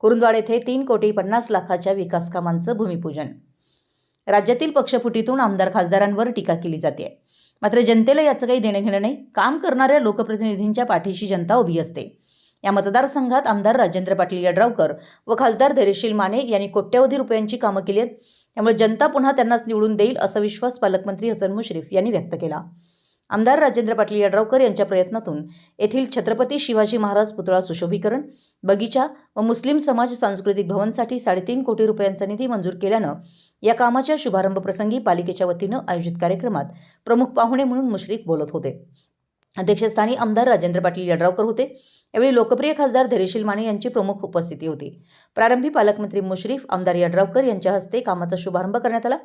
कुरुंदवाड येथे तीन कोटी पन्नास लाखाच्या विकास कामांचं भूमिपूजन. राज्यातील पक्षफुटीतून आमदार खासदारांवर टीका केली जाते. मात्र जनतेला याचं काही देणं घेणं नाही. काम करणाऱ्या लोकप्रतिनिधींच्या पाठीशी जनता उभी असते. या मतदारसंघात आमदार राजेंद्र पाटील यड्रावकर व खासदार धैर्यशील माने यांनी कोट्यवधी रुपयांची कामं केली आहेत त्यामुळे जनता पुन्हा त्यांनाच निवडून देईल असा विश्वास पालकमंत्री हसन मुश्रीफ यांनी व्यक्त केला. आमदार राजेंद्र पाटील यड्रावकर यांच्या प्रयत्नातून येथील छत्रपती शिवाजी महाराज पुतळा सुशोभीकरण बगीचा व मुस्लिम समाज सांस्कृतिक भवनसाठी साडेतीन कोटी रुपयांचा निधी मंजूर केल्यानं या कामाच्या शुभारंभ प्रसंगी पालिकेच्या वतीनं आयोजित कार्यक्रमात प्रमुख पाहुणे म्हणून मुश्रीफ बोलत होते. अध्यक्षस्थानी आमदार राजेंद्र पाटील यड्रावकर होते. यावेळी लोकप्रिय खासदार धैर्यशील माने यांची प्रमुख उपस्थिती होती. प्रारंभी पालकमंत्री मुश्रीफ आमदार यड्रावकर यांच्या हस्ते कामाचा शुभारंभ करण्यात आला.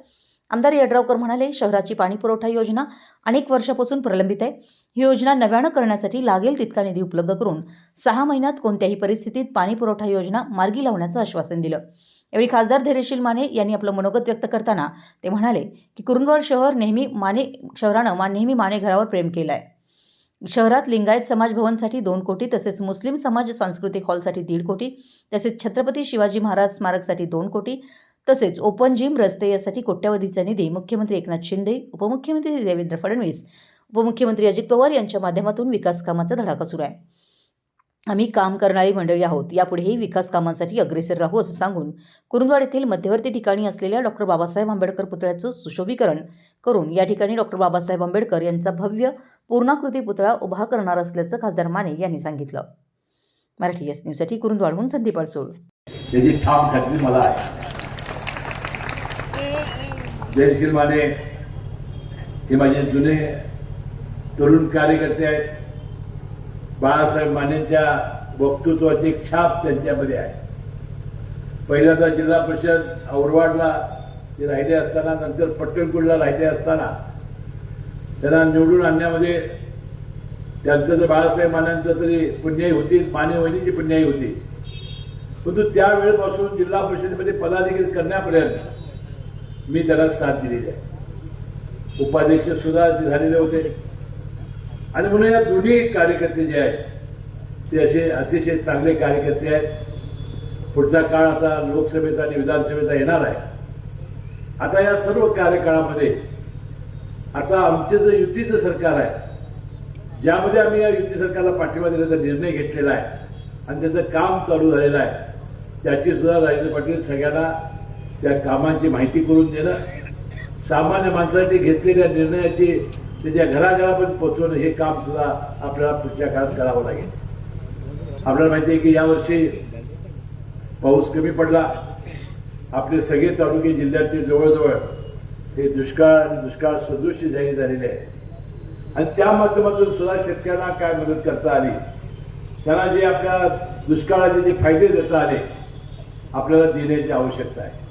आमदार यड्रावकर म्हणाले शहराची पाणीपुरवठा योजना अनेक वर्षापासून प्रलंबित आहे. ही योजना नव्यानं करण्यासाठी लागेल तितका निधी उपलब्ध करून सहा महिन्यात कोणत्याही परिस्थितीत पाणीपुरवठा योजना मार्गी लावण्याचं आश्वासन दिलं. यावेळी खासदार धैर्यशील माने यांनी आपलं मनोगत व्यक्त करताना ते म्हणाले की कुरुंदवाड शहर नेहमी माने शहरानं मा नेहमी माने घरावर प्रेम केलं आहे शहरात लिंगायत समाज भवनसाठी दोन कोटी तसेच मुस्लिम समाज सांस्कृतिक हॉलसाठी दीड कोटी तसेच छत्रपती शिवाजी महाराज स्मारकसाठी दोन कोटी तसेच ओपन जिम रस्ते यासाठी कोट्यवधीचा निधी मुख्यमंत्री एकनाथ शिंदे उपमुख्यमंत्री देवेंद्र फडणवीस उपमुख्यमंत्री अजित पवार यांच्या माध्यमातून विकास कामाचा धडाका सुरू आहे. आम्ही काम करणारी मंडळी आहोत यापुढेही विकास कामांसाठी अग्रेसर राहू असं सांगून कुरुंदवाड येथील मध्यवर्ती ठिकाणी असलेल्या डॉक्टर बाबासाहेब आंबेडकर पुतळ्याचं सुशोभीकरण करून या ठिकाणी डॉक्टर बाबासाहेब आंबेडकर यांचा भव्य पूर्णाकृती पुतळा उभा करणार असल्याचं खासदार माने यांनी सांगितलं. मराठी एस न्यूजसाठी कुरुंदवाडहून संदीप अडसूळ. त्याची ठाम खात्री मला आहे. जयशील माने। हे माझे जुने तरुण कार्यकर्ते आहेत. बाळासाहेब मानेंच्या वक्तृत्वाची एक छाप त्यांच्यामध्ये आहे. पहिल्यांदा जिल्हा परिषद औरवाडला ते राहिले असताना नंतर पट्टणकुडला राहिले असताना त्यांना निवडून आणण्यामध्ये त्यांचं तर बाळासाहेब मान्यांचं तरी पुण्याई होती माने वहिनीची पुण्याई होती. परंतु त्यावेळेपासून जिल्हा परिषदेमध्ये पदाधिकारी करण्यापर्यंत मी त्याला साथ दिलेली आहे. उपाध्यक्ष सुद्धा ते झालेले होते. आणि म्हणून या दोन्ही कार्यकर्ते जे आहेत ते असे अतिशय चांगले कार्यकर्ते आहेत. पुढचा काळ आता लोकसभेचा आणि विधानसभेचा येणार आहे. आता या सर्व कार्यकाळामध्ये आता आमचे जे युतीचं सरकार आहे ज्यामध्ये आम्ही या युती सरकारला पाठिंबा देण्याचा निर्णय घेतलेला आहे आणि त्याचं काम चालू झालेलं आहे त्याची सुद्धा राजेंद्र पाटील सगळ्यांना त्या कामांची माहिती करून देणं सामान्य माणसाने घेतलेल्या निर्णयाची त्याच्या घराघरापर्यंत पोहोचवणं हे काम सुद्धा आपल्याला पुढच्या काळात करावं लागेल. आपल्याला माहिती आहे की यावर्षी पाऊस कमी पडला. आपले सगळे तालुके जिल्ह्यातले जवळजवळ हे दुष्काळ आणि दुष्काळ सदृश्य जाहीर झालेले आहे. आणि त्या माध्यमातून सुद्धा शेतकऱ्यांना काय मदत करता आली? त्यांना जे आपल्या दुष्काळाचे जे फायदे देता आले आपल्याला देण्याची आवश्यकता आहे.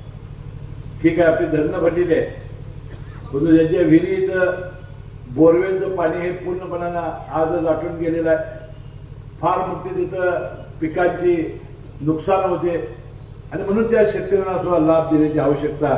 ठीक आहे आपली धरणं भरलेली आहे परंतु ज्यांच्या विहिरीचं बोरवेलचं पाणी हे पूर्णपणानं आजच आटून गेलेलं आहे. फार मोठी तिथं पिकांची नुकसान होते. आणि म्हणून त्या शेतकऱ्यांना सुद्धा लाभ देण्याची आवश्यकता